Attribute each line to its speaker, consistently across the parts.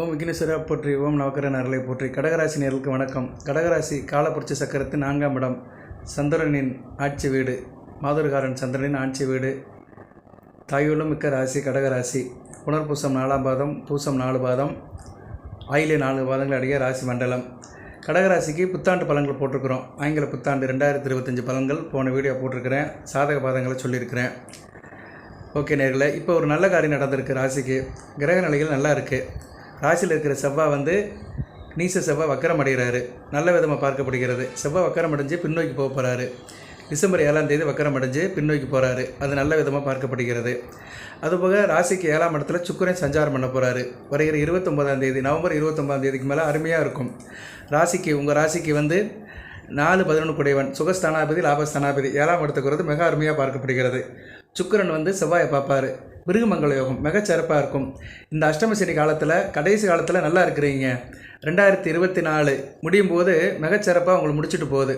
Speaker 1: ஓம் விக்னேஸ்வரா போற்றி ஓம் நவக்கரன் நரலை போற்றி. கடகராசி நேர்களுக்கு வணக்கம். கடகராசி காலப்புரட்சி சக்கரத்தின் நான்காம் இடம் சந்திரனின் ஆட்சி வீடு. மாதுர்காரன் சந்திரனின் ஆட்சி வீடு. தாயுள்ள மிக்க ராசி கடகராசி. புனர்பூசம் நாலாம் பாதம் பூசம் நாலு பாதம் ஆயிலே நாலு பாதங்கள் அடைய ராசி மண்டலம். கடகராசிக்கு புத்தாண்டு பலன்கள் போட்டிருக்கிறோம். ஆங்கில புத்தாண்டு ரெண்டாயிரத்தி இருபத்தஞ்சி பலன்கள் போன வீடியோ போட்டிருக்கிறேன். சாதக பாதங்களை சொல்லியிருக்கிறேன். ஓகே நேர்களை இப்போ ஒரு நல்ல காரியம் நடந்திருக்கு ராசிக்கு. கிரக நிலைகள் நல்லா இருக்குது ராசியில் இருக்கிற செவ்வாய் வந்து நீச செவ்வாய் வக்கரம் அடைகிறாரு. நல்ல விதமாக பார்க்கப்படுகிறது. செவ்வாய் வக்கரம் அடைஞ்சு பின்னோக்கி போக போகிறாரு டிசம்பர் ஏழாம் தேதி வக்கரம் அடைஞ்சு பின்னோக்கி போகிறாரு அது நல்ல விதமாக பார்க்கப்படுகிறது. அதுபோக ராசிக்கு ஏழாம் இடத்துல சுக்கரன் சஞ்சாரம் பண்ண போகிறாரு வருகிற இருபத்தொம்போதாம் தேதி நவம்பர் இருபத்தொம்பதாம் தேதிக்கு மேலே அருமையாக இருக்கும். ராசிக்கு உங்கள் ராசிக்கு வந்து நாலு பதினொன்று குடைவன் சுகஸ்தானாபதி லாபஸ்தானாபதி. ஏழாம் இடத்துக்கு மிக அருமையாக பார்க்கப்படுகிறது. சுக்கிரன் வந்து செவ்வாயை பார்ப்பாரு. மிருகமங்கல யோகம் மிகச்சிறப்பாக இருக்கும். இந்த அஷ்டம சனி காலத்தில் கடைசி காலத்தில் நல்லா இருக்கிறீங்க. ரெண்டாயிரத்தி இருபத்தி நாலு முடியும் போது மிகச்சிறப்பாக உங்களை முடிச்சுட்டு போகுது.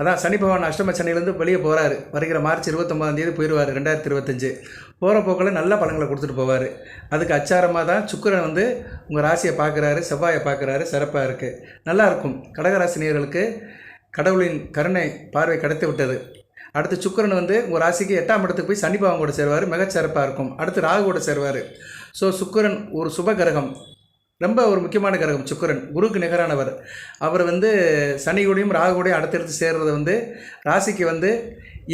Speaker 1: அதான் சனி பகவான் அஷ்டம சனிலேருந்து வெளியே போகிறாரு வருகிற மார்ச் இருபத்தொம்பதாம் தேதி போயிடுவார் ரெண்டாயிரத்தி இருபத்தஞ்சு. போகிற போக்கில் நல்ல பழங்களை கொடுத்துட்டு போவார். அதுக்கு அச்சாரமாக தான் சுக்கிரன் வந்து உங்கள் ராசியை பார்க்குறாரு செவ்வாயை பார்க்குறாரு சிறப்பாக இருக்குது நல்லாயிருக்கும் கடகராசினியர்களுக்கு கடவுளின் கருணை பார்வை கடத்தி விட்டது. அடுத்து சுக்கிரன் வந்து உங்கள் ராசிக்கு எட்டாம் இடத்துக்கு போய் சனிபாவம் கூட சேருவார் மிகச்சிறப்பாக இருக்கும். அடுத்து ராகு கூட சேருவார். ஸோ சுக்கரன் ஒரு சுப கிரகம். ரொம்ப ஒரு முக்கியமான கிரகம் சுக்கிரன். குருக்கு நிகரானவர். அவர் வந்து சனி ராகுடையும் ராகு அடுத்தடுத்து சேர்றது வந்து ராசிக்கு வந்து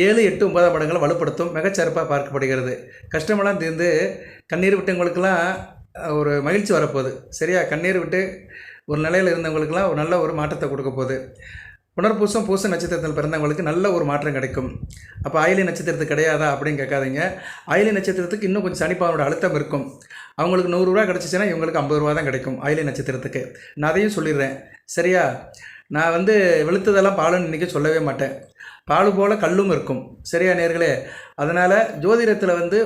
Speaker 1: ஏழு எட்டு ஒன்பதாம் படங்களை வலுப்படுத்தும் மிகச்சிறப்பாக பார்க்கப்படுகிறது. கஷ்டமெல்லாம் தீர்ந்து கண்ணீர் விட்டவங்களுக்கெல்லாம் ஒரு மகிழ்ச்சி வரப்போகுது. சரியா? கண்ணீர் விட்டு ஒரு நிலையில் இருந்தவங்களுக்கெல்லாம் ஒரு நல்ல ஒரு மாற்றத்தை கொடுக்க போகுது. புனர்பூசம் பூச நட்சத்திரத்தில் பிறந்தவங்களுக்கு நல்ல ஒரு மாற்றம் கிடைக்கும். அப்போ ஆயிலி நட்சத்திரத்துக்கு கிடையாதா அப்படின்னு கேட்காதீங்க. ஆயிலி நட்சத்திரத்துக்கு இன்னும் கொஞ்சம் சனிப்பாவோட அழுத்தம் இருக்கும். அவங்களுக்கு நூறுரூவா கிடச்சிச்சின்னா இவங்களுக்கு ஐம்பது ரூபா தான் கிடைக்கும் ஆயிலி நட்சத்திரத்துக்கு. நான் அதையும் சொல்லிடுறேன். சரியா? நான் வந்து வெளுத்ததெல்லாம் பாலுன்னு இன்றைக்கி சொல்லவே மாட்டேன். பால் போல் கல்லும் இருக்கும். சரியா நேர்களே? அதனால் ஜோதிடத்தில் வந்து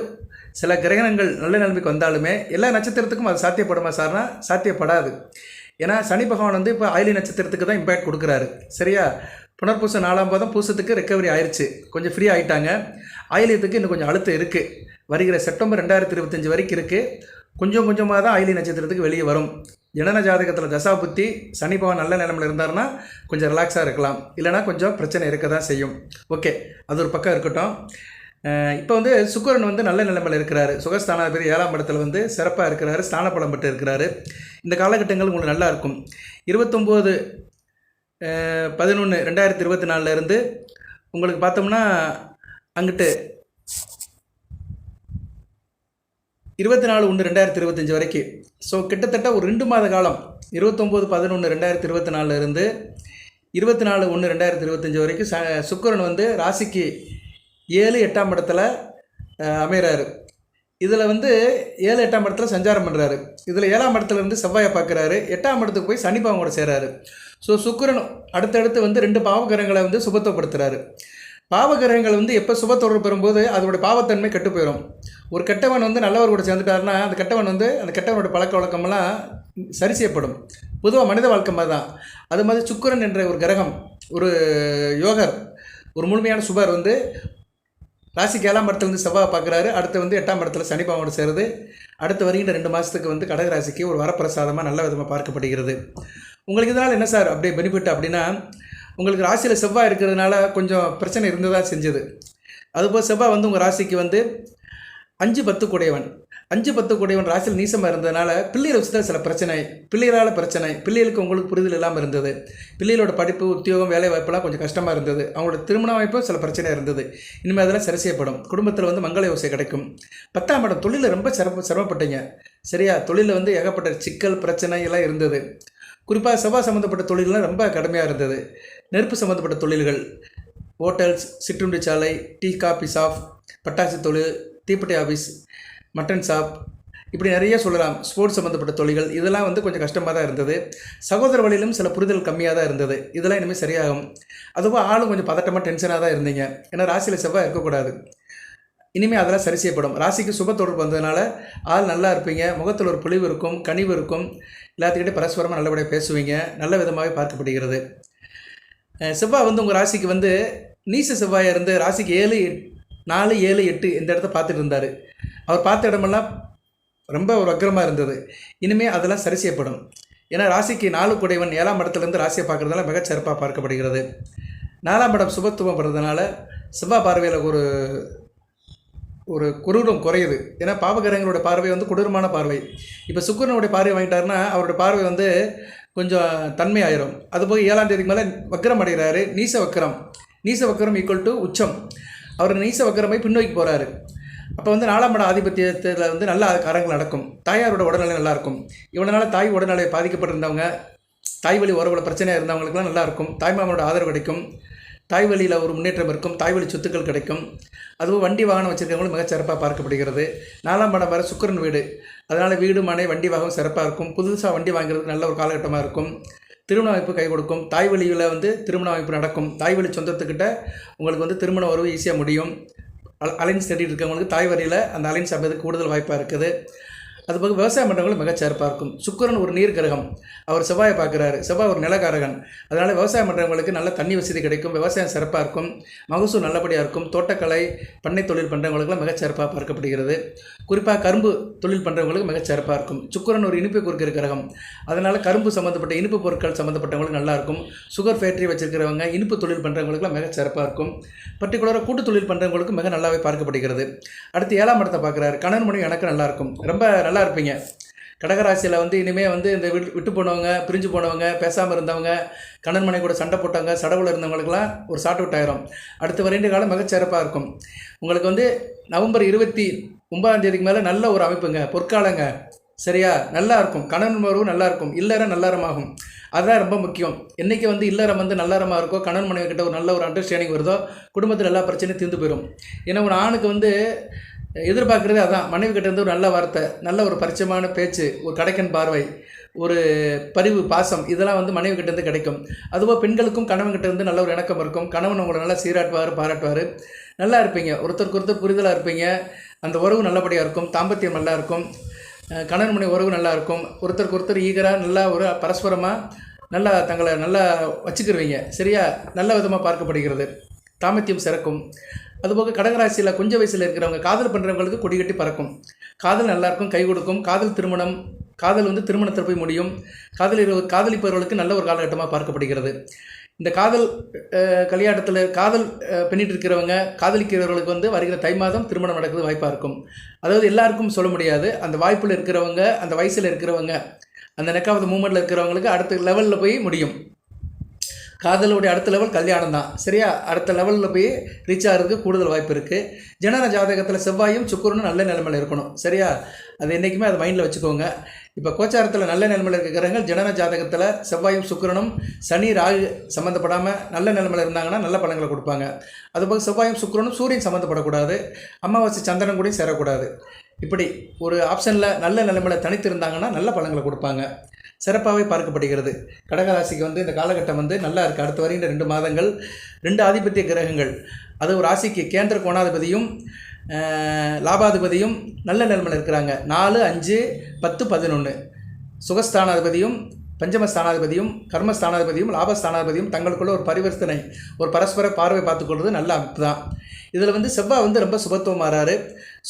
Speaker 1: சில கிரகணங்கள் நல்ல நிலைமைக்கு வந்தாலுமே எல்லா நட்சத்திரத்துக்கும் அது சாத்தியப்படுமா சார்னா சாத்தியப்படாது. ஏன்னா சனி பகவான் வந்து இப்போ ஆயிலி நட்சத்திரத்துக்கு தான் இம்பேக்ட் கொடுக்குறாரு. சரியா? புனர்பூச நாலாம் பாதம் பூசத்துக்கு ரெக்கவரி ஆயிடுச்சு கொஞ்சம் ஃப்ரீ ஆகிட்டாங்க ஆயிலியத்துக்கு இன்னும் கொஞ்சம் அழுத்தம் இருக்குது வருகிற செப்டம்பர் ரெண்டாயிரத்தி இருபத்தஞ்சி வரைக்கும் இருக்குது கொஞ்சம் கொஞ்சமாக தான் ஆயிலி நட்சத்திரத்துக்கு வெளியே வரும். ஜனன ஜாதகத்தில் தசா புத்தி சனி பகவான் நல்ல நிலமில் இருந்தாருன்னா கொஞ்சம் ரிலாக்ஸாக இருக்கலாம். இல்லைனா கொஞ்சம் பிரச்சனை இருக்க தான் செய்யும். ஓகே அது ஒரு பக்கம் இருக்கட்டும். இப்போ வந்து சுக்கரன் வந்து நல்ல நிலைமையில் இருக்கிறாரு. சுகஸ்தானாதிபதி ஏழாம் இடத்துல வந்து சிறப்பாக இருக்கிறாரு. ஸ்தானப்பலம் பெற்று இருக்கிறாரு இந்த காலகட்டங்கள் உங்களுக்கு நல்லா இருக்கும் இருபத்தொம்போது பதினொன்று ரெண்டாயிரத்தி இருபத்தி நாலுலேருந்து உங்களுக்கு பார்த்தோம்னா அங்கிட்டு இருபத்தி நாலு ஒன்று ரெண்டாயிரத்தி இருபத்தஞ்சி வரைக்கும் ஸோ கிட்டத்தட்ட ஒரு ரெண்டு மாத காலம் இருபத்தொம்போது பதினொன்று ரெண்டாயிரத்தி இருபத்தி நாலுலேருந்து இருபத்தி நாலு ஒன்று ரெண்டாயிரத்தி இருபத்தஞ்சி வரைக்கும் ச சுக்கரன் வந்து ராசிக்கு ஏழு எட்டாம் இடத்துல அமைகிறாரு இதில் வந்து ஏழு எட்டாம் இடத்துல சஞ்சாரம் பண்ணுறாரு இதில் ஏழாம் இடத்துல இருந்து செவ்வாயை பார்க்குறாரு. எட்டாம் இடத்துக்கு போய் சனி கூட சேராரு. ஸோ சுக்கரன் அடுத்தடுத்து வந்து ரெண்டு பாவகிரகங்களை வந்து சுபத்துவப்படுத்துகிறாரு பாவகிரகங்கள் வந்து எப்போ சுபத்தொடர்பு பெறும்போது அதோட பாவத்தன்மை கெட்டு போயிடும் ஒரு கெட்டவன் வந்து நல்லவர் கூட சேர்ந்துட்டாருன்னா அந்த கெட்டவன் வந்து அந்த கெட்டவனோட பழக்க வழக்கமெல்லாம் சரி செய்யப்படும். பொதுவாக மனித வாழ்க்கை மாதிரி தான் அது மாதிரி சுக்கரன் என்ற ஒரு கிரகம் ஒரு யோகர் ஒரு முழுமையான சுபர் வந்து ராசிக்கு ஏழாம் இடத்துலேருந்து செவ்வாய் பார்க்குறாரு. அடுத்து வந்து எட்டாம் இடத்துல சனி சேருது அடுத்து வருகின்ற ரெண்டு மாதத்துக்கு வந்து கடகராசிக்கு ஒரு வரப்பிரசாதமாக நல்ல விதமாக பார்க்கப்படுகிறது. உங்களுக்கு இதனால் என்ன சார் அப்படியே பெனிஃபிட் அப்படின்னா உங்களுக்கு ராசியில் செவ்வாய் இருக்கிறதுனால கொஞ்சம் பிரச்சனை இருந்ததாக செஞ்சது. அதுபோல் செவ்வாய் வந்து உங்கள் ராசிக்கு வந்து அஞ்சு பத்து குடையவன் அஞ்சு பத்து குடையவன் ராசியில் நீசமாக இருந்ததுனால பிள்ளைகளை வச்சு சில பிரச்சனை. பிள்ளைகளால் பிரச்சனை. பிள்ளைகளுக்கு உங்களுக்கு புரிதல் இல்லாமல் இருந்தது. பிள்ளைகளோட படிப்பு உத்தியோகம் வேலை வாய்ப்பெல்லாம் கொஞ்சம் கஷ்டமாக இருந்தது. அவங்களோட திருமண வாய்ப்பும் சில பிரச்சனை இருந்தது. இனிமேல் அதெல்லாம் சரி செய்யப்படும். குடும்பத்தில் வந்து மங்கள யோசை கிடைக்கும். பத்தாம் இடம் தொழிலில் ரொம்ப சிரம சிரமப்பட்டீங்க. சரியா? தொழிலில் வந்து ஏகப்பட்ட சிக்கல் பிரச்சனை எல்லாம் இருந்தது. குறிப்பாக செவ்வாய் சம்மந்தப்பட்ட தொழில்கள்லாம் ரொம்ப கடுமையாக இருந்தது. நெருப்பு சம்மந்தப்பட்ட தொழில்கள். ஹோட்டல்ஸ் சிற்றுண்டி சாலை டீ காபி ஷாப் பட்டாசு தொழில் தீப்பெட்டி ஆஃபீஸ் மட்டன் ஷாப் இப்படி நிறைய சொல்லலாம். ஸ்போர்ட்ஸ் சம்மந்தப்பட்ட தொழில்கள் இதெல்லாம் வந்து கொஞ்சம் கஷ்டமாக தான் இருந்தது. சகோதர வழியிலும் சில புரிதல் கம்மியாக தான் இருந்தது. இதெல்லாம் இனிமேல் சரியாகும். அதுவும் ஆளும் கொஞ்சம் பதட்டமாக டென்ஷனாக தான் இருந்தீங்க. ஏன்னா ராசியில் செவ்வாய் இருக்கக்கூடாது. இனிமேல் அதெல்லாம் சரி செய்யப்படும். ராசிக்கு சுப தொடர்பு வந்ததுனால ஆள் நல்லா இருப்பீங்க. முகத்தில் ஒரு பொழிவு இருக்கும் கனிவு இருக்கும். எல்லாத்துக்கிட்டே பரஸ்பரமாக நல்லபடியாக பேசுவீங்க. நல்ல விதமாகவே பார்க்கப்படுகிறது. செவ்வாய் வந்து உங்கள் ராசிக்கு வந்து நீச செவ்வாயாக இருந்து ராசிக்கு ஏழு நாலு ஏழு எட்டு இந்த இடத்த பார்த்துட்டு இருந்தார். அவர் பார்த்த இடமெல்லாம் ரொம்ப ஒரு வக்கரமாக இருந்தது. இனிமேல் அதெல்லாம் சரி செய்யப்படும். ஏன்னா ராசிக்கு நாலு குடைவன் ஏழாம் இடத்துலேருந்து ராசியை பார்க்குறதுனால மிகச் சிறப்பாக பார்க்கப்படுகிறது. நாலாம் இடம் சுபத்துவம் படுறதுனால செவ்வாய் பார்வையில் ஒரு ஒரு குரூரம் குறையுது. ஏன்னா பாவகிரகங்களோட பார்வை வந்து கொடூரமான பார்வை. இப்போ சுக்கிரனுடைய பார்வை வாங்கிட்டாருன்னா அவருடைய பார்வை வந்து கொஞ்சம் தன்மை ஆயிரும் அதுபோக ஏழாம் தேதிக்கு மேலே வக்கரம் அடைகிறாரு. நீச வக்கரம் நீச வக்கரம் ஈக்குவல் டு உச்சம். அவர் நீச வக்கரமை பின்னோக்கி போகிறாரு அப்போ வந்து நாலாம் பட ஆதிபத்தியத்தில் வந்து நல்ல காரங்கள் நடக்கும். தாயாரோட உடல்நிலை நல்லா இருக்கும். தாய் உடல்நிலை பாதிக்கப்பட்டிருந்தவங்க தாய் வழி உறவுல பிரச்சனையாக இருந்தவங்களுக்குலாம் நல்லாயிருக்கும் தாய்மாமனோட ஆதரவு கிடைக்கும். தாய் வழியில் ஒரு முன்னேற்றம் இருக்கும். தாய் வழி சொத்துக்கள் கிடைக்கும். அதுவும் வண்டி வாகனம் வச்சுருக்கவங்களும் மிக சிறப்பாக பார்க்கப்படுகிறது. நாலாம் படம் வர சுக்கரன் வீடு. அதனால் வீடு மனை வண்டி வாகனம் சிறப்பாக இருக்கும். புதுசாக வண்டி வாங்குறதுக்கு நல்ல ஒரு காலகட்டமாக இருக்கும். திருமண வாய்ப்பு கை கொடுக்கும். தாய் வழியில் வந்து திருமண வாய்ப்பு நடக்கும். தாய் வழி சொந்தத்துக்கிட்ட உங்களுக்கு வந்து திருமண உறவு ஈஸியாக முடியும். அலைன்ஸ் தேடிட்டு இருக்கவங்களுக்கு தாய் வரியில் அந்த அலைன்ஸ் அமைறதுக்கு கூடுதல் வாய்ப்பாக இருக்குது. அதுபோக விவசாயம் பண்ணுறவங்களும் மிகச் சிறப்பாக இருக்கும். சுக்கரன் ஒரு நீர் கிரகம் அவர் செவ்வாயை பார்க்குறாரு. செவ்வாய் ஒரு நிலக்காரகன். அதனால் விவசாயம் பண்ணுறவங்களுக்கு நல்ல தண்ணி வசதி கிடைக்கும். விவசாயம் சிறப்பாக இருக்கும். மகசூல் நல்லபடியாக இருக்கும். தோட்டக்கலை பண்ணை தொழில் பண்ணுறவங்களுக்குலாம் மிகச் சிறப்பாக பார்க்கப்படுகிறது. குறிப்பாக கரும்பு தொழில் பண்ணுறவங்களுக்கு மிகச் சிறப்பாக இருக்கும். சுக்கரன் ஒரு இனிப்பு குறிக்கிற கிரகம் அதனால் கரும்பு சம்மந்தப்பட்ட இனிப்பு பொருட்கள் சம்மந்தப்பட்டவங்களுக்கு நல்லா இருக்கும். சுகர் ஃபேக்ட்ரி வச்சுருக்கிறவங்க இனிப்பு தொழில் பண்ணுறவங்களுக்குலாம் மிகச் சிறப்பாக இருக்கும். பர்டிகுலராக கூட்டு தொழில் பண்ணுறவங்களுக்கு மிக நல்லாவே பார்க்கப்படுகிறது. அடுத்து ஏழாம் இடத்தை பார்க்குறாரு. கணவன் மனைவி எனக்கு நல்லாயிருக்கும் ரொம்ப நல்லா இருப்பீங்க. கடகராசியில் வந்து இனிமேல் வந்து இந்த விட்டு விட்டு போனவங்க பிரிஞ்சு போனவங்க பேசாமல் இருந்தவங்க கணவன் கூட சண்டை போட்டவங்க சடவுல இருந்தவங்களுக்குலாம் ஒரு ஷார்ட் அவுட் ஆயிரும் அடுத்த வரைண்டு காலம் மிகச்சிறப்பாக இருக்கும். உங்களுக்கு வந்து நவம்பர் இருபத்தி ஒன்பதாம் தேதிக்கு மேலே நல்ல ஒரு அமைப்புங்க. பொற்காலங்க. சரியா? நல்லா இருக்கும். கணவன் உறவு நல்லா இருக்கும். இல்லறம் நல்லறமாகும் அதுதான் ரொம்ப முக்கியம். என்றைக்கு வந்து இல்லறம் வந்து நல்லறமாக இருக்கோ கணவன் மனைவி கிட்ட ஒரு நல்ல ஒரு அண்டர்ஸ்டாண்டிங் வருதோ குடும்பத்தில் எல்லா பிரச்சனையும் தீர்ந்து போயிடும் ஏன்னா ஒரு ஆணுக்கு வந்து எதிர்பார்க்குறதே அதான். மனைவி கிட்டேருந்து ஒரு நல்ல வார்த்தை நல்ல ஒரு பரிச்சயமான பேச்சு ஒரு கடைக்கன் பார்வை ஒரு பரிவு பாசம் இதெல்லாம் வந்து மனைவி கிட்டேருந்து கிடைக்கும். அதுபோல் பெண்களுக்கும் கணவன் கிட்ட நல்ல ஒரு இணக்கம் இருக்கும். கணவன் உங்களை நல்லா சீராட்டுவார் பாராட்டுவார். நல்லா இருப்பீங்க. ஒருத்தருக்கு ஒருத்தர் புரிதலாக இருப்பீங்க. அந்த உறவு நல்லபடியாக இருக்கும். தாம்பத்தியம் நல்லா இருக்கும். கணவன் மனைவி உறவு நல்லா இருக்கும். ஒருத்தருக்கு ஒருத்தர் ஈகராக நல்லா ஒரு பரஸ்பரமாக நல்லா தங்களை நல்லா வச்சுக்கிருவீங்க. சரியா? நல்ல விதமாக பார்க்கப்படுகிறது. தாமத்தியம் சிறக்கும். அதுபோக கடகராசியில் கொஞ்ச வயசில் இருக்கிறவங்க காதல் பண்ணுறவங்களுக்கு கொடி கட்டி பறக்கும். காதல் நல்லாயிருக்கும் கை கொடுக்கும். காதல் திருமணம் காதல் வந்து திருமணத்தில் போய் முடியும். காதல் காதலிப்பவர்களுக்கு நல்ல ஒரு காலகட்டமாக பார்க்கப்படுகிறது. இந்த காதல் கல்யாணத்தில் காதல் பண்ணிட்டு இருக்கிறவங்க காதலிக்கிறவர்களுக்கு வந்து வருகிற தை மாதம் திருமணம் நடக்கிறது வாய்ப்பாக இருக்கும். அதாவது எல்லாருக்கும் சொல்ல முடியாது. அந்த வாய்ப்பில் இருக்கிறவங்க அந்த வயசில் இருக்கிறவங்க அந்த நெக்காவது மூமெண்ட்டில் இருக்கிறவங்களுக்கு அடுத்த லெவலில் போய் முடியும். காதலுடைய அடுத்த லெவல் கல்யாணம் தான் சரியா? அடுத்த லெவலில் போய் ரீச் ஆகிறதுக்கு கூடுதல் வாய்ப்பு இருக்குது ஜனன ஜாதகத்தில் செவ்வாயும் சுக்குரனும் நல்ல நிலைமையில் இருக்கணும். சரியா? அது என்றைக்குமே அதை மைண்டில் வச்சுக்கோங்க. இப்போ கோச்சாரத்தில் நல்ல நிலைமையில் இருக்க கிரகங்கள் ஜனன ஜாதகத்தில் செவ்வாயும் சுக்கரனும் சனி ராகு சம்மந்தப்படாமல் நல்ல நிலைமையில் இருந்தாங்கன்னா நல்ல பலன்களை கொடுப்பாங்க. அதுபோக செவ்வாயும் சுக்கரனும் சூரியன் சம்மந்தப்படக்கூடாது அமாவாசை சந்திரன் கூடயும் சேரக்கூடாது. இப்படி ஒரு ஆப்ஷனில் நல்ல நிலைமையில் தனித்து இருந்தாங்கன்னா நல்ல பலன்களை கொடுப்பாங்க. சிறப்பாகவே பார்க்கப்படுகிறது. கடகராசிக்கு வந்து இந்த காலகட்டம் வந்து நல்லா இருக்குது அடுத்த வருகின்ற ரெண்டு மாதங்கள் ரெண்டு ஆதிபத்திய கிரகங்கள். அது ஒரு ராசிக்கு கேந்திர கோணாதிபதியும் லாபாதிபதியும் நல்ல நிலைமையில் இருக்கிறாங்க. நாலு அஞ்சு பத்து பதினொன்று சுகஸ்தானாதிபதியும் பஞ்சமஸ்தானாதிபதியும் கர்மஸ்தானாதிபதியும் லாபஸ்தானாதிபதியும் தங்களுக்குள்ள ஒரு பரிவர்த்தனை ஒரு பரஸ்பர பார்வை பார்த்துக்கொள்வது நல்ல அமைப்பு தான். இதில் வந்து செவ்வாய் வந்து ரொம்ப சுபத்துவம் மாறாரு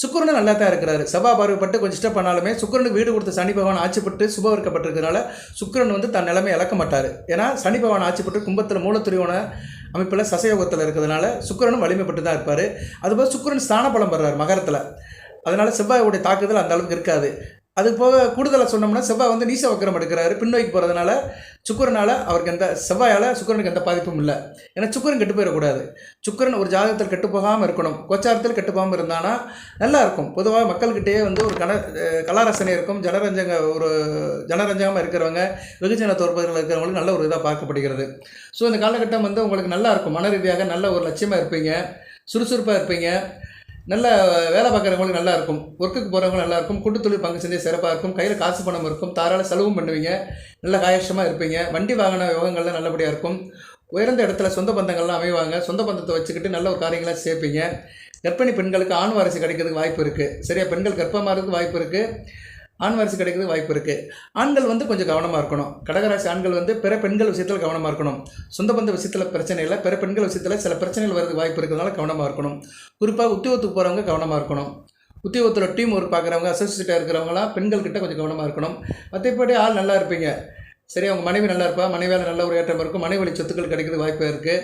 Speaker 1: சுக்கரனும் நல்லா தான் இருக்கிறாரு. செவ்வாய் பார்வைப்பட்டு கொஞ்சம் இஷ்டம் பண்ணாலுமே சுக்கிரனுக்கு வீடு கொடுத்த சனி பகவான் ஆட்சிப்பட்டு சுபவர்க்கப்பட்டிருக்கிறதுனால சுக்கரன் வந்து தன் நிலைமை இழக்க மாட்டார். ஏன்னா சனி பகவான் ஆட்சிப்பட்டு கும்பத்தில் மூலத்துரியோன அமைப்பில் சசயோகத்தில் இருக்கிறதுனால சுக்கரனும் வலிமைப்பட்டு தான் இருப்பார். அதுபோல் சுக்கரன் ஸ்தான பலம் பெறார் மகரத்தில். அதனால் செவ்வாயுடைய தாக்குதல் அந்த அளவுக்கு இருக்காது. அது போக கூடுதலாக சொன்னோம்னா செவ்வாய் வந்து நீச வக்கரம் எடுக்கிறாரு. பின்னோக்கி போகிறதுனால சுக்கிரனால் அவருக்கு எந்த செவ்வாயால் சுக்கிரனுக்கு எந்த பாதிப்பும் இல்லை. ஏன்னா சுக்கரன் கெட்டு போயிடக்கூடாது. சுக்கரன் ஒரு ஜாதகத்தில் கெட்டு போகாமல் இருக்கணும். கோச்சாரத்தில் கெட்டு போகாமல் இருந்தானா நல்லா இருக்கும். பொதுவாக மக்கள்கிட்டயே வந்து ஒரு கல கலாரசனை இருக்கும். ஜனரஞ்சங்க ஒரு ஜனரஞ்சகமாக இருக்கிறவங்க வெகுஜன தோற்பதில் இருக்கிறவங்களுக்கு நல்ல ஒரு இதாக பார்க்கப்படுகிறது. ஸோ இந்த காலகட்டம் வந்து உங்களுக்கு நல்லா இருக்கும். மன ரீதியாக நல்ல ஒரு லட்சியமாக இருப்பீங்க. சுறுசுறுப்பாக இருப்பீங்க. நல்ல வேலை பார்க்குறவங்களுக்கு நல்லா இருக்கும். ஒர்க்குக்கு போகிறவங்க நல்லா இருக்கும். கூட்டு தொழில் பங்கு செஞ்சு சிறப்பாக இருக்கும். கையில் காசு பணம் இருக்கும். தாராள செலவும் பண்ணுவீங்க. நல்ல காயஷமாக இருப்பீங்க. வண்டி வாகன யோகங்கள்லாம் நல்லபடியாக இருக்கும். உயர்ந்த இடத்துல சொந்த பந்தங்கள்லாம் அமைவாங்க. சொந்த பந்தத்தை வச்சுக்கிட்டு நல்ல ஒரு காரியங்களாக சேர்ப்பீங்க. கர்ப்பிணி பெண்களுக்கு ஆண் வாரிசு கிடைக்கிறதுக்கு வாய்ப்பு இருக்குது சரியா? பெண்கள் கர்ப்பமாகிறதுக்கு வாய்ப்பு இருக்குது ஆண் வாரிசு கிடைக்கிறது வாய்ப்பு இருக்குது ஆண்கள் வந்து கொஞ்சம் கவனமாக இருக்கணும். கடகராசி ஆண்கள் வந்து பிற பெண்கள் விஷயத்தில் கவனமாக இருக்கணும். சொந்த பந்த விஷயத்தில் பிரச்சனை இல்லை. பிற பெண்கள் விஷயத்தில் சில பிரச்சனைகள் வரதுக்கு வாய்ப்பு இருக்கிறதுனால கவனமாக இருக்கணும். குறிப்பாக உத்தியோகத்துக்கு போகிறவங்க கவனமாக இருக்கணும். உத்தியோகத்தில் டீம் ஒர்க் பார்க்குறவங்க அசோசியேட்டாக இருக்கிறவங்களாம் பெண்கள்கிட்ட கொஞ்சம் கவனமாக இருக்கணும். மற்றபடி ஆள் நல்லா இருப்பீங்க. சரி அவங்க மனைவி நல்லா இருப்பா மனைவியால் நல்ல ஒரு ஏற்றம் இருக்கும். மனைவி சொத்துக்கள் கிடைக்கிறது வாய்ப்பு இருக்குது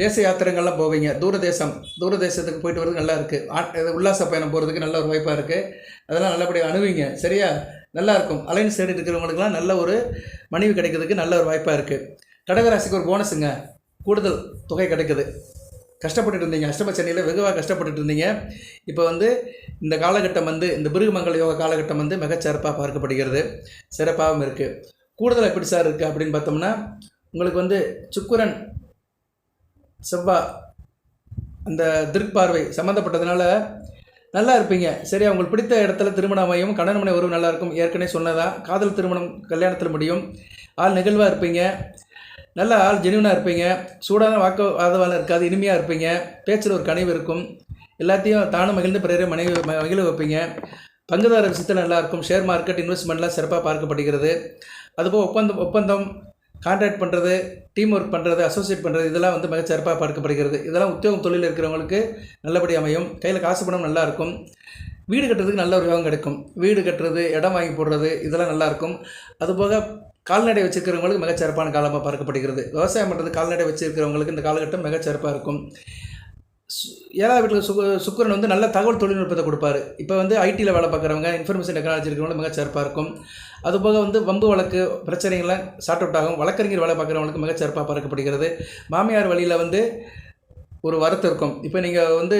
Speaker 1: தேச யாத்திரைகள்லாம் போவீங்க. தூரதேசம் தூரதேசத்துக்கு போயிட்டு வரது நல்லா இருக்குது உல்லாச பயணம் போகிறதுக்கு நல்ல ஒரு வாய்ப்பாக இருக்குது அதெல்லாம் நல்லபடியாக அணுவீங்க. சரியா? நல்லாயிருக்கும் அலைன்ஸ் சைடு இருக்கிறவங்களுக்குலாம் நல்ல ஒரு மனைவி கிடைக்கிறதுக்கு நல்ல ஒரு வாய்ப்பாக இருக்குது கடகராசிக்கு ஒரு போனஸுங்க கூடுதல் தொகை கிடைக்குது. கஷ்டப்பட்டுட்டு இருந்தீங்க. அஷ்டம சென்னையில் வெகுவாக கஷ்டப்பட்டுட்டு இருந்தீங்க. இப்போ வந்து இந்த காலகட்டம் வந்து இந்த பிருகுமங்கல யோக காலகட்டம் வந்து மிகச்சிறப்பாக பார்க்கப்படுகிறது. சிறப்பாகவும் இருக்குது கூடுதல் எப்படி சார் இருக்குது அப்படின்னு பார்த்தோம்னா உங்களுக்கு வந்து சுக்குரன் செவ்வாய் அந்த திருப்பார்வை சம்மந்தப்பட்டதுனால நல்லா இருப்பீங்க. சரி அவங்களுக்கு பிடித்த இடத்துல திருமணம் அமையும். கணவன் மனை உறவு நல்லா இருக்கும். ஏற்கனவே சொன்னதான் காதல் திருமணம் கல்யாணத்தில் முடியும். ஆள் நெகிழ்வாக இருப்பீங்க. நல்ல ஆள் ஜெனியூனாக இருப்பீங்க. சூடான வாக்குவாதவாதம் இருக்காது. இனிமையாக இருப்பீங்க. பேச்சில் ஒரு கனிவு இருக்கும். எல்லாத்தையும் தானும் மகிழ்ந்து பிறரை மனைவி ம- மகிழ வைப்பீங்க. பங்குதாரர் விஷயத்தில் நல்லாயிருக்கும் ஷேர் மார்க்கெட் இன்வெஸ்ட்மெண்ட்லாம் சிறப்பாக பார்க்கப்படுகிறது. அதுபோல் ஒப்பந்தம் ஒப்பந்தம் கான்ட்ராக்ட் பண்ணுறது டீம் ஒர்க் பண்ணுறது அசோசியேட் பண்ணுறது இதெல்லாம் வந்து மிகச்சிறப்பாக பார்க்கப்படுகிறது. இதெல்லாம் உத்தியோகம் தொழில் இருக்கிறவங்களுக்கு நல்லபடி அமையும். கையில் காசு பணம் நல்லாயிருக்கும் வீடு கட்டுறதுக்கு நல்ல ஒரு யோகம் கிடைக்கும். வீடு கட்டுறது இடம் வாங்கி போடுறது இதெல்லாம் நல்லாயிருக்கும் அதுபோக கால்நடை வச்சுருக்கிறவங்களுக்கு மிகச்சிறப்பான காலமாக பார்க்கப்படுகிறது. விவசாயம் பண்ணுறது கால்நடை வச்சுருக்கிறவங்களுக்கு இந்த காலகட்டம் மிகச்சிறப்பாக இருக்கும். சு- ஏழாவது வீட்டில் சுக சுக்கிரன் வந்து நல்ல தகவல் தொழில்நுட்பத்தை கொடுப்பாரு. இப்போ வந்து ஐடியில் வேலை பார்க்குறவங்க இன்ஃபர்மேஷன் டெக்னாலஜி இருக்கிறவங்களும் மிகச்சிறப்பாக இருக்கும். அதுபோக வந்து வம்பு வழக்கு பிரச்சனைகள்லாம் சார்ட் அவுட் ஆகும். வழக்கறிஞர் வேலை பார்க்குறவங்களுக்கு மிகச்சிறப்பாக பார்க்கப்படுகிறது மாமியார் வழியில் வந்து ஒரு வருத்தம் இருக்கும். இப்போ நீங்கள் வந்து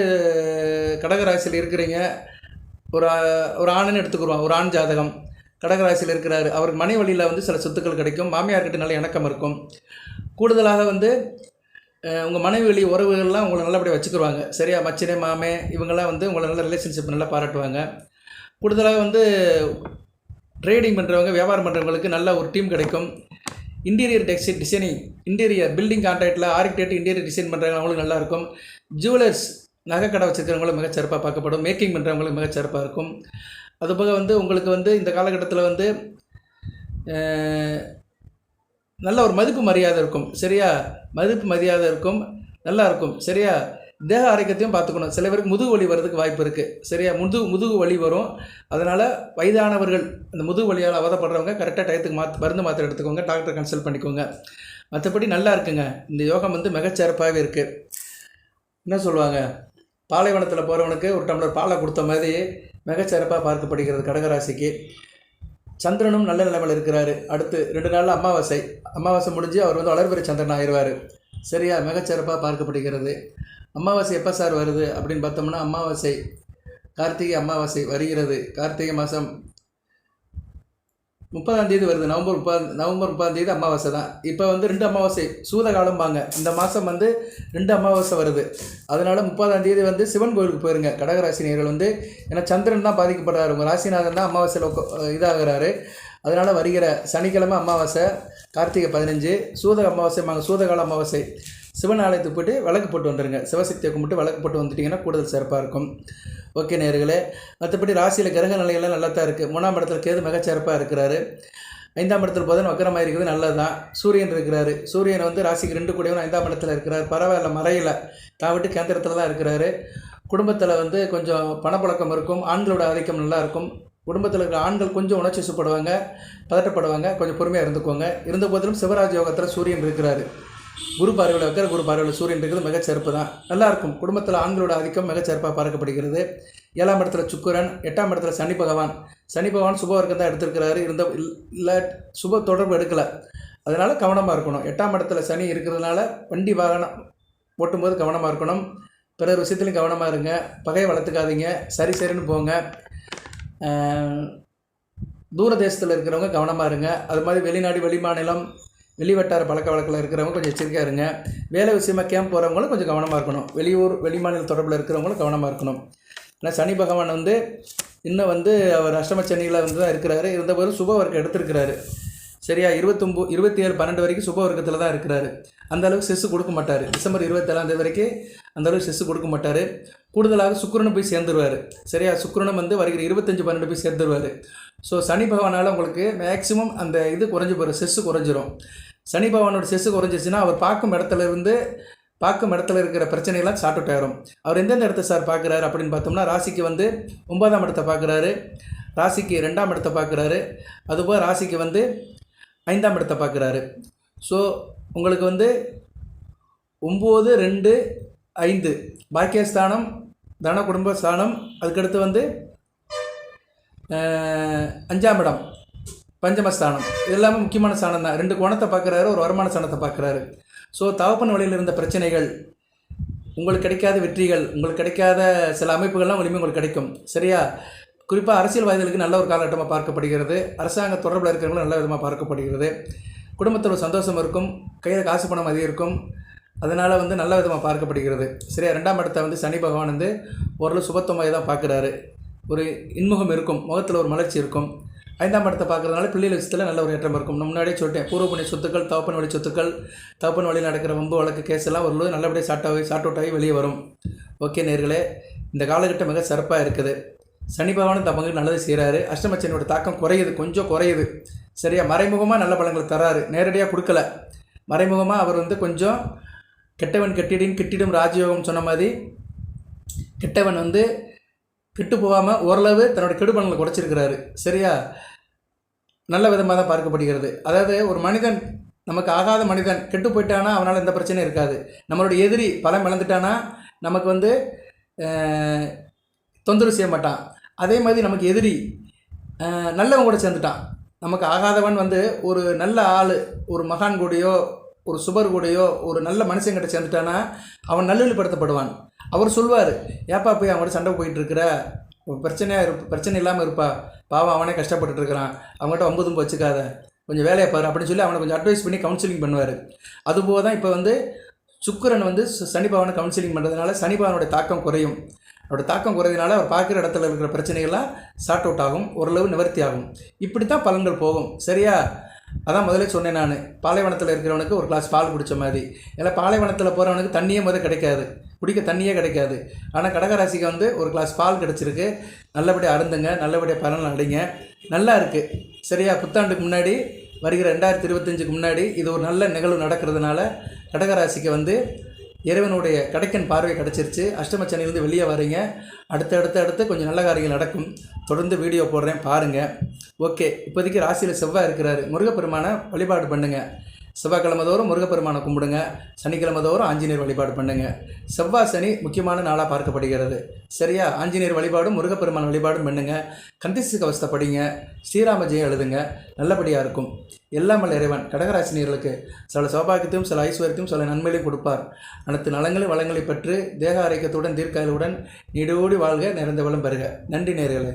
Speaker 1: கடகராசியில் இருக்கிறீங்க. ஒரு ஒரு ஆணுன்னு எடுத்துக்குருவோம். ஒரு ஆண் ஜாதகம். கடகராசியில் இருக்கிறார். அவருக்கு மனை வழியில் வந்து சில சொத்துக்கள் கிடைக்கும். மாமியார்கிட்ட நல்ல இணக்கம் இருக்கும். கூடுதலாக வந்து உங்கள் மனைவி வழி உறவுகள்லாம் உங்களை நல்லபடியாக வச்சுக்கிருவாங்க. சரியா? மச்சினே மாமே இவங்கெல்லாம் வந்து உங்களை நல்ல ரிலேஷன்ஷிப் நல்லா பாராட்டுவாங்க. கூடுதலாக வந்து ட்ரேடிங் பண்ணுறவங்க வியாபாரம் பண்ணுறவங்களுக்கு நல்ல ஒரு டீம் கிடைக்கும். Interior textile designing interior building கான்ட்ராக்டில் architect interior design பண்ணுறவங்க அவங்களுக்கு நல்லா இருக்கும். ஜுவலர்ஸ் நகைக்கடை வச்சுருக்கிறவங்களும் மிகச்சிறப்பாக பார்க்கப்படும். மேக்கிங் பண்ணுறவங்களுக்கு மிகச்சிறப்பாக இருக்கும். அதுபோக வந்து உங்களுக்கு வந்து இந்த காலகட்டத்தில் வந்து நல்ல ஒரு மதிப்பு மரியாதை இருக்கும். சரியா? மதிப்பு மரியாதை இருக்கும். நல்லா இருக்கும். சரியா? தேக ஆரோக்கியத்தையும் பார்த்துக்கணும். சில பேருக்கு முதுகு வலி வர்றதுக்கு வாய்ப்பு இருக்குது சரியா? முதுகு முதுகு வலி வரும். அதனால் வயதானவர்கள் அந்த முதுகு வலியால் அவதப்படுறவங்க கரெக்டாக டயத்துக்கு மாத் மருந்து மாத்திரை எடுத்துக்கோங்க டாக்டரை கன்சல்ட் பண்ணிக்கோங்க. மற்றபடி நல்லா இருக்குங்க. இந்த யோகம் வந்து மிகச்சிறப்பாகவே இருக்குது என்ன சொல்லுவாங்க? பாலைவனத்தில் போகிறவனுக்கு ஒரு டம்ளர் பாலை கொடுத்த மாதிரி மிகச்சிறப்பாக பார்க்கப்படுகிறது கடகராசிக்கு. சந்திரனும் நல்ல நிலைமையில் இருக்கிறாரு. அடுத்து ரெண்டு நாளில் அமாவாசை. அமாவாசை முடிஞ்சு அவர் வந்து வளர்பிறை சந்திரன் ஆயிடுவார். சரியா? மிகச்சிறப்பாக பார்க்கப்படுகிறது. அமாவாசை எப்போ சார் வருது அப்படின்னு பார்த்தோம்னா அமாவாசை கார்த்திகை அமாவாசை வருகிறது. கார்த்திகை மாதம் முப்பதாம் தேதி வருது. நவம்பர் முப்பது நவம்பர் முப்பதாம் தேதி அமாவாசை தான். இப்போ வந்து ரெண்டு அமாவாசை சூத காலம்பாங்க இந்த மாதம் வந்து ரெண்டு அமாவாசை வருது. அதனால் முப்பதாம் தேதி வந்து சிவன் கோயிலுக்கு போயிருங்க. கடகராசினியர்கள் வந்து ஏன்னா சந்திரன் தான் பாதிக்கப்படுறாரு. உங்கள் ராசிநாதன் தான் அமாவாசையில் இதாகிறாரு. அதனால் வருகிற சனிக்கிழமை அமாவாசை கார்த்திகை பதினஞ்சு சூத அமாவாசை சூதகால அமாவாசை. சிவன் ஆலயத்துக்கு போயிட்டு விளக்கு போட்டு வந்துடுங்க சிவசக்தியை கும்பிட்டு விளக்கு போட்டு வந்துட்டிங்கன்னா கூடுதல் சிறப்பாக இருக்கும். ஓகே நேர்களே மற்றபடி ராசியில் கிரக நிலையெல்லாம் நல்லா தான் இருக்குது மூணாம் இடத்துல கேது மிகச்சிறப்பாக இருக்கிறாரு. ஐந்தாம் இடத்துல புதன் வக்கரமாக இருக்கிறது நல்லது தான் சூரியன் இருக்கிறாரு. சூரியன் வந்து ராசிக்கு ரெண்டு கூடியவன் ஐந்தாம் இடத்துல இருக்கிறார். பரவாயில்ல மறையில். தான் விட்டு கேந்திரத்தில் தான் இருக்கிறாரு. குடும்பத்தில் வந்து கொஞ்சம் பணப்பழக்கம் இருக்கும். ஆண்களோட ஆதிக்கம் நல்லா இருக்கும். குடும்பத்தில் இருக்கிற ஆண்கள் கொஞ்சம் உணர்ச்சி சுப்படுவாங்க பதட்டப்படுவாங்க. கொஞ்சம் பொறுமையாக இருந்துக்கோங்க. இருந்த போதிலும் சிவராஜ் யோகத்தில் சூரியன் இருக்கிறாரு. குரு பார்வையில் வைக்கிற குரு பார்வையில் சூரியன் இருக்கிறது மிகச்சிறப்பு தான். நல்லாயிருக்கும். குடும்பத்தில் ஆண்களோட ஆதிக்கம் மிகச்சிறப்பாக பார்க்கப்படுகிறது. ஏழாம் இடத்துல சுக்கரன் எட்டாம் இடத்துல சனி பகவான். சனி பகவான் சுப வர்க்கம் தான் எடுத்திருக்கிறாரு. இருந்த இல்லை சுப தொடர்பு எடுக்கலை. அதனால் கவனமாக இருக்கணும். எட்டாம் இடத்துல சனி இருக்கிறதுனால வண்டி வாகனம் ஓட்டும்போது கவனமாக இருக்கணும். பிறர் விஷயத்துலையும் கவனமாக இருங்க. பகையை வளர்த்துக்காதீங்க. சரி சரின்னு போங்க. தூர தேசத்தில் இருக்கிறவங்க கவனமாக இருங்க. அது மாதிரி வெளிநாடு வெளிமாநிலம் வெளிவட்டார பழக்க வழக்கில் இருக்கிறவங்க கொஞ்சம் எச்சரிக்கையாக இருங்க. வேலை விஷயமா கேம்ப் போகிறவங்களும் கொஞ்சம் கவனமாக இருக்கணும். வெளியூர் வெளிமாநில தொடர்பில் இருக்கிறவங்களும் கவனமாக இருக்கணும். ஏன்னா சனி பகவான் வந்து இன்னும் வந்து அவர் அஷ்டம சனியில் வந்து தான் இருக்கிறாரு. இருந்தபோது சுப வர்க்கம் எடுத்திருக்கிறாரு. சரியா? இருபத்தொம்போ இருபத்தி ஏழு பன்னெண்டு வரைக்கும் சுப வர்க்கத்தில் தான் இருக்கிறாரு. அந்த அளவுக்கு செஸ்ஸு கொடுக்க மாட்டார். டிசம்பர் இருபத்தேழாம் தேதி வரைக்கும் அந்த அளவுக்கு செஸ்ஸு கொடுக்க மாட்டார். கூடுதலாக சுக்கரனை போய் சேர்ந்துருவார். சரியா? சுக்கரனும் வந்து வருகிற இருபத்தஞ்சு பன்னெண்டு போய் சேர்ந்துருவார். ஸோ சனி பகவானால் உங்களுக்கு மேக்ஸிமம் அந்த இது குறைஞ்சி போகிற செஸ்ஸு குறைஞ்சிரும். சனி பகவானோட செஸ்ஸு குறைஞ்சிருச்சுன்னா அவர் பார்க்கும் இடத்துல இருந்து பார்க்கும் இடத்துல இருக்கிற பிரச்சனைகள்லாம் சார்ட் அவுட் ஆயிரும். அவர் எந்தெந்த இடத்த சார் பார்க்குறாரு அப்படின்னு பார்த்தோம்னா ராசிக்கு வந்து ஒன்பதாம் இடத்தை பார்க்குறாரு. ராசிக்கு ரெண்டாம் இடத்தை பார்க்குறாரு. அதுபோல் ராசிக்கு வந்து ஐந்தாம் இடத்தை பார்க்குறாரு. ஸோ உங்களுக்கு வந்து ஒம்பது ரெண்டு ஐந்து. பாக்கியஸ்தானம் தன குடும்ப ஸ்தானம் அதுக்கடுத்து வந்து அஞ்சாம் இடம் பஞ்சமஸ்தானம் இது எல்லாமே முக்கியமான ஸ்தானம் தான். ரெண்டு கோணத்தை பார்க்குறாரு ஒரு வருமான ஸ்தானத்தை பார்க்குறாரு. ஸோ தகப்பன் வழியில் இருந்த பிரச்சனைகள் உங்களுக்கு கிடைக்காத வெற்றிகள் உங்களுக்கு கிடைக்காத சில அமைப்புகள்லாம் இனிமேல் உங்களுக்கு கிடைக்கும். சரியா? குறிப்பாக அரசியல்வாதிகளுக்கு நல்ல ஒரு காலகட்டமாக பார்க்கப்படுகிறது. அரசாங்க தொடர்பில் இருக்கிறவங்களும் நல்ல விதமாக பார்க்கப்படுகிறது. குடும்பத்தில் ஒரு சந்தோஷம் இருக்கும். கையில் காசு பணம் அதிகம் இருக்கும் அதனால் வந்து நல்ல விதமாக பார்க்கப்படுகிறது. சரியா? ரெண்டாம் இடத்தை வந்து சனி பகவான் வந்து ஓரளவு சுபத்துவமாக தான் பார்க்குறாரு. ஒரு இன்முகம் இருக்கும். முகத்தில் ஒரு மலர்ச்சி இருக்கும். ஐந்தாம் படத்தை பார்க்குறதுனால பிள்ளைகள் விஷயத்தில் நல்ல ஒரு ஏற்றம் இருக்கும். நான் முன்னாடியே சொல்லிட்டேன். பூர்வ புண்ணிய சொத்துக்கள் தவப்பன் வழி சொத்துக்கள் தவப்பன் வழியில் நடக்கிற வம்பு வழக்கு கேஸ் எல்லாம் ஒரு நல்லபடியாக சாட்டாகி ஆகி அவுட் ஆகி வெளியே வரும். ஓகே நேர்களே இந்த காலகட்டம் மிக சிறப்பாக இருக்குது. சனி பகவானும் தமக்கு நல்லது செய்கிறாரு அஷ்டமச்சனியோட தாக்கம் குறையுது கொஞ்சம் குறையுது. சரியா மறைமுகமாக நல்ல பலங்களை தராரு. நேரடியாக கொடுக்கல. மறைமுகமாக அவர் வந்து கொஞ்சம் கெட்டவன் கெட்டிடின் கிட்டிடும் ராஜயோகம் சொன்ன மாதிரி கெட்டவன் வந்து கெட்டு போகாமல் ஓரளவு தன்னோட கெடுபலங்களை குறைச்சிருக்கிறாரு. சரியா? நல்ல விதமாக தான் பார்க்கப்படுகிறது. அதாவது ஒரு மனிதன் நமக்கு ஆகாத மனிதன் கெட்டு போயிட்டானா அவனால் எந்த பிரச்சனையும் இருக்காது. நம்மளுடைய எதிரி பலம் இழந்துட்டானா நமக்கு வந்து தொந்தரவு செய்ய மாட்டான். அதே மாதிரி நமக்கு எதிரி நல்லவன் கூட சேர்ந்துட்டான். நமக்கு ஆகாதவன் வந்து ஒரு நல்ல ஆள் ஒரு மகான் கூடயோ ஒரு சுபர் கூடயோ ஒரு நல்ல மனுஷங்கிட்ட சேர்ந்துட்டானா அவன் நல்லவழிப்படுத்தப்படுவான் அவர் சொல்வார் ஏப்பா போய் அவன் கூட சண்டை போயிட்டு இருக்கிற? பிரச்சனையாக இருப்ப பிரச்சனை இல்லாமல் இருப்பா. பாவம் அவனே கஷ்டப்பட்டு இருக்கிறான். அவங்ககிட்ட வம்பு வச்சுக்காத கொஞ்சம் வேலையை பாரு அப்படின்னு சொல்லி அவனை கொஞ்சம் அட்வைஸ் பண்ணி கவுன்சிலிங் பண்ணுவார். அதுபோக தான் இப்போ வந்து சுக்கிரன் வந்து சனிபாவனை கவுன்சிலிங் பண்ணுறதுனால சனிபாவனுடைய தாக்கம் குறையும். அவரோட தாக்கம் குறையினால அவர் பார்க்குற இடத்துல இருக்கிற பிரச்சனைகள்லாம் சார்ட் அவுட் ஆகும் ஓரளவு நிவர்த்தி ஆகும். இப்படி தான் பலன்கள் போகும். சரியா? அதான் முதலே சொன்னேன் நான். பாலைவனத்தில் இருக்கிறவனுக்கு ஒரு கிளாஸ் பால் குடித்த மாதிரி. ஏன்னா பாலைவனத்தில் போகிறவனுக்கு தண்ணியே முதல் கிடைக்காது. குடிக்க தண்ணியே கிடைக்காது. ஆனால் கடகராசிக்கு வந்து ஒரு கிளாஸ் பால் கிடச்சிருக்கு. நல்லபடியாக அருந்துங்க நல்லபடியாக பலன் அடைங்க. நல்லா இருக்குது சரியா? புத்தாண்டுக்கு முன்னாடி வருகிற ரெண்டாயிரத்தி இருபத்தஞ்சுக்கு முன்னாடி இது ஒரு நல்ல நிகழ்வு நடக்கிறதுனால கடகராசிக்கு வந்து இறைவனுடைய கடைக்கன் பார்வை கிடச்சிருச்சு. அஷ்டமச்சனிலேருந்து வெளியே வரீங்க. அடுத்து அடுத்து அடுத்து கொஞ்சம் நல்ல காரியங்கள் நடக்கும். தொடர்ந்து வீடியோ போடுறேன் பாருங்கள் ஓகே இப்போதைக்கு ராசியில் செவ்வாய் இருக்கிறாரு. முருகப்பெருமானை வழிபாடு பண்ணுங்கள் செவ்வாய்க்கிழமை தோறும் முருகப்பெருமானை கும்பிடுங்க. சனிக்கிழமை தோறும் ஆஞ்சநேயர் வழிபாடு பண்ணுங்க. செவ்வாய் சனி முக்கியமான நாளாக பார்க்கப்படுகிறது. சரியா? ஆஞ்சநேயர் வழிபாடும் முருகப்பெருமான் வழிபாடும் பண்ணுங்க. கந்திசு கவசத்தை படிங்க. ஸ்ரீராம ஜெயம் எழுதுங்க. நல்லபடியாக இருக்கும். எல்லாம் இறைவன். கடகராசினியர்களுக்கு சில சௌபாகியத்தையும் சில ஐஸ்வர்யத்தையும் சில நன்மைகளையும் கொடுப்பார். அனைத்து நலங்களை வளங்களை பெற்று தேக ஆரோக்கியத்துடன் தீர்க்காயலுடன் நீடோடி வாழ்க நிறைந்த வளம் பெறுக. நன்றி நேர்களே